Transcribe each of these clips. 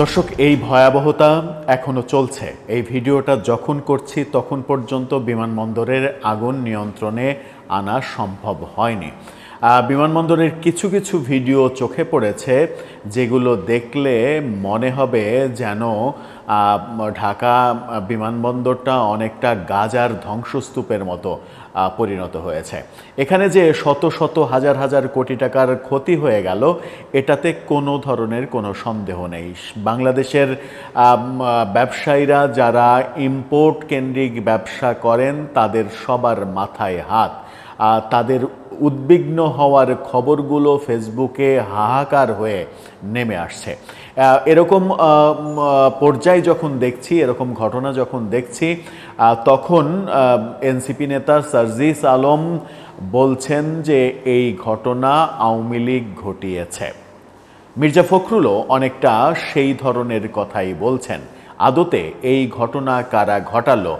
দর্শক, এই ভয়াবহতা এখনও চলছে। এই ভিডিওটা যখন করছি, তখন পর্যন্ত বিমানবন্দরের আগুন নিয়ন্ত্রণে আনা সম্ভব হয়নি। বিমানবন্দরের কিছু কিছু ভিডিও চোখে পড়েছে, যেগুলো দেখলে মনে হবে যেন ঢাকা বিমানবন্দরটা অনেকটা গাজার ধ্বংসস্তূপের মতো। পরিণত হয়েছে। এখানে যে শত শত হাজার হাজার কোটি টাকার ক্ষতি হয়ে গেল, এটাতে কোনো ধরনের কোনো সন্দেহ নেই। বাংলাদেশের ব্যবসায়ীরা যারা ইম্পোর্ট কেন্দ্রিক ব্যবসা করেন, তাদের সবার মাথায় হাত। তাদের উদ্বিগ্ন হওয়ার খবরগুলো ফেসবুকে হাহাকার হয়ে নেমে আসছে। এরকম পর্যায় যখন দেখছি, এরকম ঘটনা যখন দেখছি তখন এনসিপি নেতা সার্জিস আলম বলছেন যে এই ঘটনা আওয়ামী লীগ ঘটিয়েছে। মির্জা ফখরুলও অনেকটা সেই ধরনের কথাই বলছেন। আদতে এই ঘটনা কারা ঘটালো?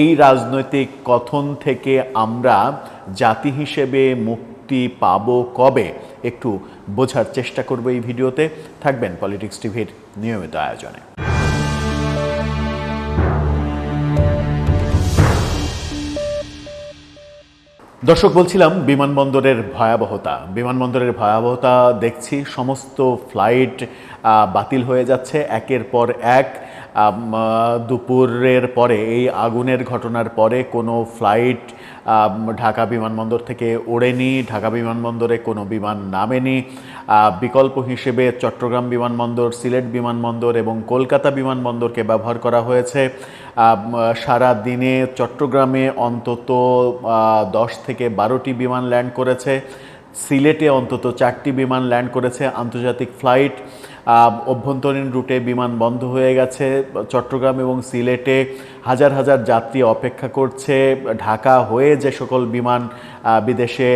এই রাজনৈতিক কথন থেকে আমরা জাতি হিসেবে মুক্তি পাব কবে? একটু বোঝার চেষ্টা করব এই ভিডিওতে। থাকবেন পলিটিক্স টিভির নিয়মিত আয়োজনে। দর্শক, বলছিলাম বিমানবন্দরের ভয়াবহতা। বিমানবন্দরের ভয়াবহতা দেখছি, সমস্ত ফ্লাইট বাতিল হয়ে যাচ্ছে। একের পর এক দুপুরের পরে, এই আগুনের ঘটনার পরে কোনো ফ্লাইট ঢাকা বিমানবন্দর থেকে ওড়েনি, ঢাকা বিমানবন্দরে কোনো বিমান নামেনি। বিকল্প হিসেবে চট্টগ্রাম বিমানবন্দর, সিলেট বিমানবন্দর এবং কলকাতা বিমানবন্দরকে ব্যবহার করা হয়েছে। সারা দিনে চট্টগ্রামে অন্তত দশ থেকে বারোটি বিমান ল্যান্ড করেছে। সিলেটে অন্তত চারটি বিমান ল্যান্ড করেছে। আন্তর্জাতিক ফ্লাইট অভ্যন্তরীণ রুটে বিমান বন্ধ হয়ে গেছে। চট্টগ্রাম এবং সিলেটে হাজার হাজার যাত্রী অপেক্ষা করছে। ঢাকা হয়ে যে সকল বিমান বিদেশে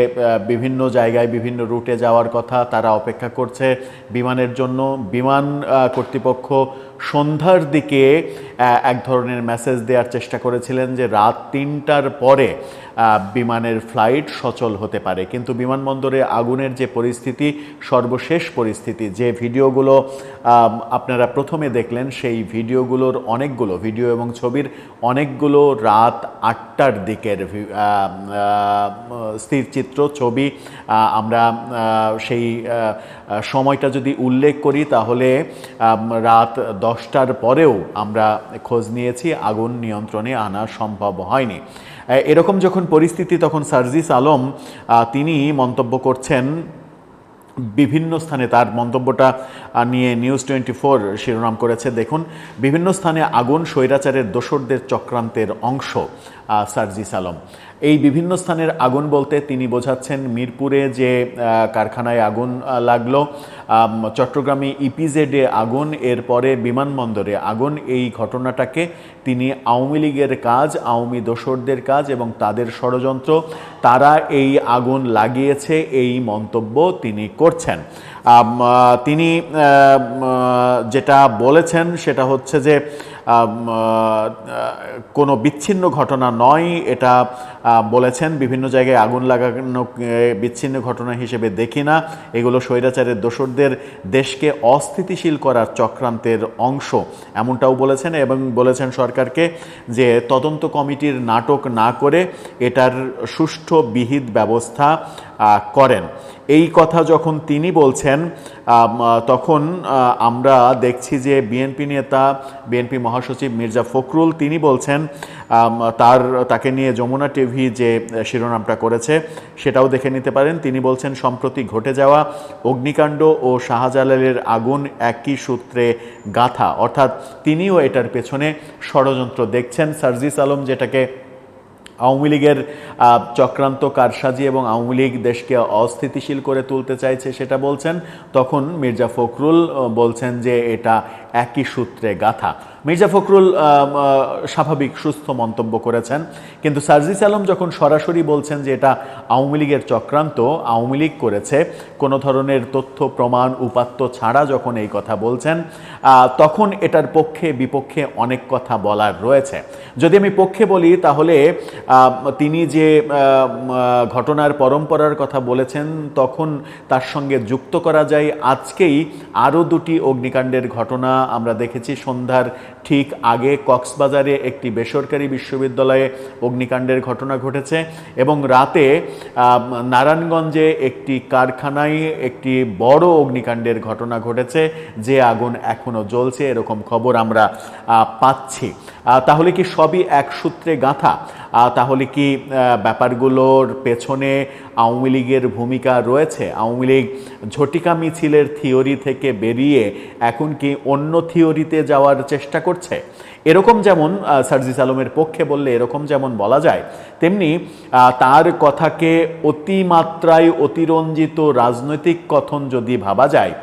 বিভিন্ন জায়গায়, বিভিন্ন রুটে যাওয়ার কথা তারা অপেক্ষা করছে বিমানের জন্য। বিমান কর্তৃপক্ষ সন্ধ্যার দিকে এক ধরনের মেসেজ দেওয়ার চেষ্টা করেছিলেন যে রাত তিনটার পরে বিমানের ফ্লাইট সচল হতে পারে। কিন্তু বিমানবন্দরে আগুনের যে পরিস্থিতি সর্বশেষ পরিস্থিতি যে ভিডিওগুলো আপনারা প্রথমে দেখলেন সেই ভিডিওগুলোর অনেকগুলো ভিডিও এবং ছবির অনেকগুলো রাত আটটার দিকের ভি- আম, আম, স্থির চিত্র ছবি আমরা সেই সময়টা যদি উল্লেখ করি তাহলে রাত দশটার পরেও আমরা খোঁজ নিয়েছি আগুন নিয়ন্ত্রণে আনা সম্ভব হয়নি। এরকম যখন পরিস্থিতি, তখন সার্জিস আলম তিনি মন্তব্য করছেন, বিভিন্ন স্থানে তার মন্তব্যটা নিয়ে নিউজ টোয়েন্টি ফোর শিরোনাম করেছে। দেখুন, বিভিন্ন স্থানে আগুন, স্বৈরাচারের দোসরদের চক্রান্তের অংশ। সার্জিস আলম এই বিভিন্ন স্থানের আগুন বলতে তিনি বোঝাচ্ছেন মিরপুরে যে কারখানায় আগুন লাগল। চট্টগ্রামে ইপিজেডে আগুন, এরপরে বিমানবন্দরে আগুন। এই ঘটনাটাকে তিনি আওয়ামী লীগের কাজ, আওয়ামী দোসরদের কাজ এবং তাদের ষড়যন্ত্র, তারা এই আগুন লাগিয়েছে এই মন্তব্য তিনি করছেন। তিনি যেটা বলেছেন সেটা হচ্ছে যে কোনো বিচ্ছিন্ন ঘটনা নয়। এটা বলেছেন, বিভিন্ন জায়গায় আগুন লাগানো বিচ্ছিন্ন ঘটনা হিসেবে দেখি না। এগুলো স্বৈরাচারের দোসরদের দেশকে অস্থিতিশীল করার চক্রান্তের অংশ। এমনটাও বলেছেন এবং বলেছেন সরকারকে যে তদন্ত কমিটির নাটক না করে এটার সুষ্ঠু বিহিত ব্যবস্থা করেন। এই কথা যখন তিনি বলছেন তখন আমরা দেখছি যে বিএনপি নেতা, বিএনপি মহাসচিব মির্জা ফখরুল তিনি বলছেন তার, তাকে নিয়ে যমুনা টিভি যে শিরোনামটা করেছে সেটাও দেখে নিতে পারেন। তিনি বলছেন, সম্প্রতি ঘটে যাওয়া অগ্নিকাণ্ড ও শাহজালালের আগুন একই সূত্রে গাথা। অর্থাৎ তিনিও এটার পেছনে ষড়যন্ত্র দেখছেন। সার্জিস আলম যেটাকে আওয়ামী লীগের চক্রান্ত কারসাজি এবং আওয়ামী লীগ দেশকে অস্থিতিশীল করে তুলতে চাইছে সেটা বলছেন। তখন মির্জা ফখরুল বলছেন যে এটা একই সূত্রে গাথা। মির্জা ফখরুল স্বাভাবিক সুস্থ মন্তব্য করেছেন। কিন্তু সার্জিস আলম যখন সরাসরি বলছেন যে এটা আওয়ামী লীগের চক্রান্ত, আওয়ামী লীগ করেছে, কোনো ধরনের তথ্য, প্রমাণ, উপাত্ত ছাড়া যখন এই কথা বলছেন তখন এটার পক্ষে, বিপক্ষে অনেক কথা বলার রয়েছে। যদি আমি পক্ষে বলি, তাহলে তিনি যে ঘটনার পরম্পরার কথা বলেছেন, তখন তার সঙ্গে যুক্ত করা যায়। আজকেই আরও দুটি অগ্নিকাণ্ডের ঘটনা আমরা দেখেছি সন্ধ্যার ঠিক আগে কক্সবাজারে একটি বেসরকারি বিশ্ববিদ্যালয়ে অগ্নিকাণ্ডের ঘটনা ঘটেছে এবং রাতে নারায়ণগঞ্জে একটি কারখানায় একটি বড় অগ্নিকাণ্ডের ঘটনা ঘটেছে, যে আগুন এখনও জ্বলছে, এরকম খবর আমরা পাচ্ছি। তাহলে কি সবই এক সূত্রে গাঁথা? তাহলে কি ব্যাপারগুলোর পেছনে আওয়ামী লীগের ভূমিকা রয়েছে? আওয়ামী লীগ ঝটিকা মিছিলের থিওরি থেকে বেরিয়ে এখন কি অন্য থিওরিতে যাওয়ার চেষ্টা করছে? এরকম যেমন সার্জিস আলমের পক্ষে বললে এরকম যেমন বলা যায়, তেমনি তার কথাকে অতিমাত্রায় অতিরঞ্জিত রাজনৈতিক কথন যদি ভাবা যায়,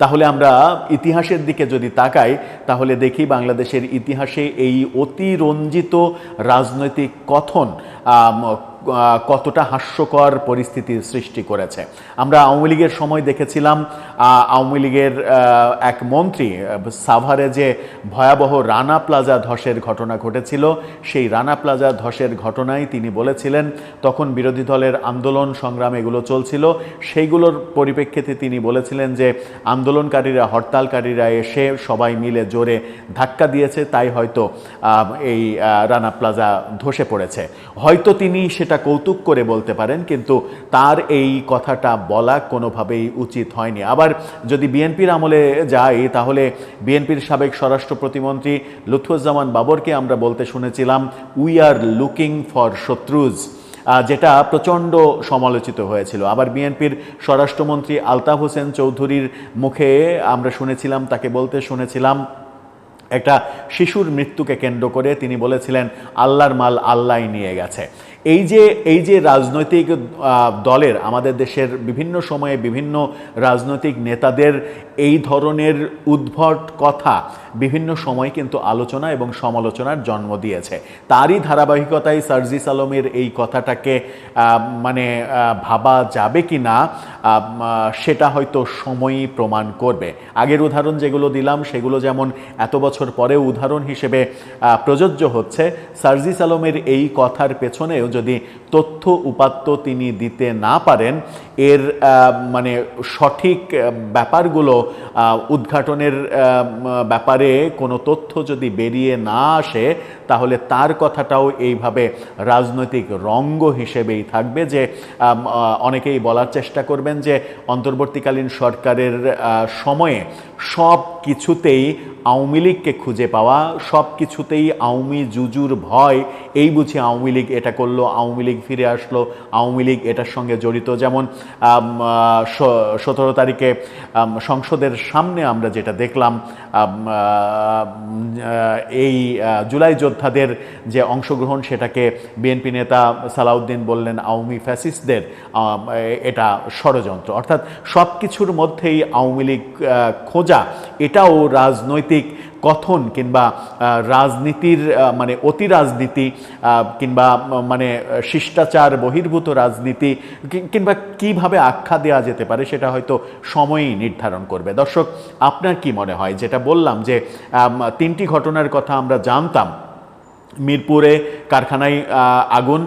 তাহলে আমরা ইতিহাসের দিকে যদি তাকাই, তাহলে দেখি বাংলাদেশের ইতিহাসে এই অতিরঞ্জিত রাজনৈতিক কথন কতটা হাস্যকর পরিস্থিতির সৃষ্টি করেছে। আমরা আওয়ামী লীগের সময় দেখেছিলাম আওয়ামী লীগের এক মন্ত্রী সাভারে যে ভয়াবহ রানা প্লাজা ধসের ঘটনা ঘটেছিল, সেই রানা প্লাজা ধসের ঘটনায় তিনি বলেছিলেন, তখন বিরোধী দলের আন্দোলন সংগ্রাম এগুলো চলছিল। সেইগুলোর পরিপ্রেক্ষিতে তিনি বলেছিলেন যে, আন্দোলনকারীরা, হরতালকারীরা এসে সবাই মিলে জোরে ধাক্কা দিয়েছে, তাই হয়তো এই রানা প্লাজা ধসে পড়েছে। হয়তো তিনি সেটা কৌতুক করে বলতে পারেন, কিন্তু তার এই কথাটা বলা কোনোভাবেই উচিত হয়নি। আবার যদি বিএনপির আমলে যাই, তাহলে বিএনপির সাবেক স্বরাষ্ট্র প্রতিমন্ত্রী লুৎফুজ্জামান বাবরকে আমরা বলতে শুনেছিলাম উই আর লুকিং ফর শত্রুজ যেটা প্রচণ্ড সমালোচিত হয়েছিল। আবার বিএনপির স্বরাষ্ট্রমন্ত্রী আলতাফ হোসেন চৌধুরীর মুখে আমরা শুনেছিলাম, তাকে বলতে শুনেছিলাম, একটা শিশুর মৃত্যুকে কেন্দ্র করে তিনি বলেছিলেন, আল্লাহর মাল আল্লাহ নিয়ে গেছে। এই যে এই যে রাজনৈতিক দলের, আমাদের দেশের বিভিন্ন সময়ে বিভিন্ন রাজনৈতিক নেতাদের এই ধরনের উদ্ভট কথা বিভিন্ন সময় কিন্তু আলোচনা এবং সমালোচনার জন্ম দিয়েছে। তারই ধারাবাহিকতায় সার্জিস আলমের এই কথাটাকে মানে ভাবা যাবে কি না সেটা হয়তো সময়ই প্রমাণ করবে। আগের উদাহরণ যেগুলো দিলাম, সেগুলো যেমন এত বছর পরে উদাহরণ হিসেবে প্রযোজ্য হচ্ছে, সার্জিস আলমের এই কথার পেছনেও যদি তথ্য উপাত্ত তিনি দিতে না পারেন এর মানে সঠিক ব্যাপারগুলো উদ্ঘাটনের ব্যাপারে কোনো তথ্য যদি বেরিয়ে না আসে, তাহলে তার কথাটাও এইভাবে রাজনৈতিক রঙ্গ হিসেবেই থাকবে যে অনেকেই বলার চেষ্টা করবেন যে, অন্তর্বর্তীকালীন সরকারের সময়ে সব কিছুতেই আওয়ামী লীগকে খুঁজে পাওয়া সব কিছুতেই আওয়ামী জুজুর ভয়, এই বুঝি আওয়ামী লীগ এটা করল, আওয়ামী লীগ ফিরে আসলো, আওয়ামী লীগ এটার সঙ্গে জড়িত। যেমন সতেরো তারিখে সংসদের সামনে আমরা যেটা দেখলাম এই জুলাই যোদ্ধাদের যে অংশগ্রহণ সেটাকে বিএনপি নেতা সালাউদ্দিন বললেন আওয়ামী ফ্যাসিস্টদের এটা ষড়যন্ত্র। অর্থাৎ সব কিছুর মধ্যেই আওয়ামী লীগ খোঁজা এটাও রাজনৈতিক কথন কিংবা রাজনীতির মানে অতি রাজনীতি কিংবা মানে শিষ্টাচার, বহির্ভূত রাজনীতি কিংবা কীভাবে আখ্যা দেওয়া যেতে পারে সেটা হয়তো সময়ই নির্ধারণ করবে। দর্শক, আপনার কি মনে হয়? যেটা বললাম যে তিনটি ঘটনার কথা আমরা জানতাম মিরপুরে কারখানায় আগুন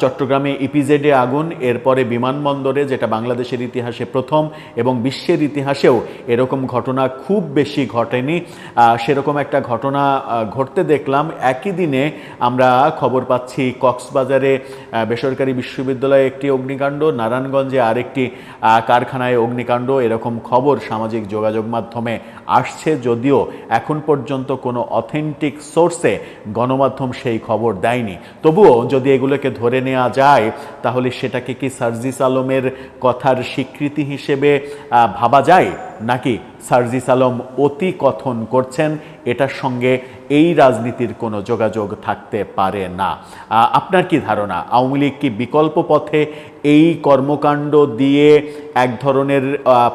চট্টগ্রামে ইপিজেডে আগুন, এরপরে বিমানবন্দরে, যেটা বাংলাদেশের ইতিহাসে প্রথম এবং বিশ্বের ইতিহাসেও এরকম ঘটনা খুব বেশি ঘটেনি। সেরকম একটা ঘটনা ঘটতে দেখলাম। একই দিনে আমরা খবর পাচ্ছি কক্সবাজারে বেসরকারি বিশ্ববিদ্যালয়ে একটি অগ্নিকাণ্ড, নারায়ণগঞ্জে আরেকটি কারখানায় অগ্নিকাণ্ড। এরকম খবর সামাজিক যোগাযোগ মাধ্যমে আসছে, যদিও এখন পর্যন্ত কোনো অথেন্টিক সোর্সে গণমাধ্যম সেই খবর দেয়নি। তবুও যদি এগুলোকে ধরে নেওয়া যায়, তাহলে সেটাকে কি সার্জিস আলমের কথার স্বীকৃতি হিসেবে ভাবা যায়? নাকি সার্জিস আলম অতি কথন করছেন, এটার সঙ্গে এই রাজনীতির কোনো যোগাযোগ থাকতে পারে না। আপনার কি ধারণা? আওয়ামী লীগ কি বিকল্প পথে এই কর্মকাণ্ড দিয়ে এক ধরনের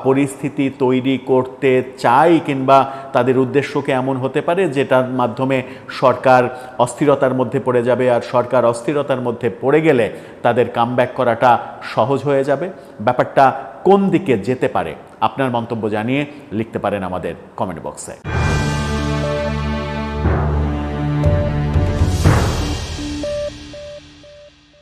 পরিস্থিতি তৈরি করতে চায় কিংবা তাদের উদ্দেশ্যকে এমন হতে পারে যেটার মাধ্যমে সরকার অস্থিরতার মধ্যে পড়ে যাবে আর সরকার অস্থিরতার মধ্যে পড়ে গেলে তাদের কামব্যাক করাটা সহজ হয়ে যাবে? ব্যাপারটা কোন দিকে যেতে পারে? আপনার মন্তব্য জানিয়ে লিখতে পারেন আমাদের কমেন্ট বক্সে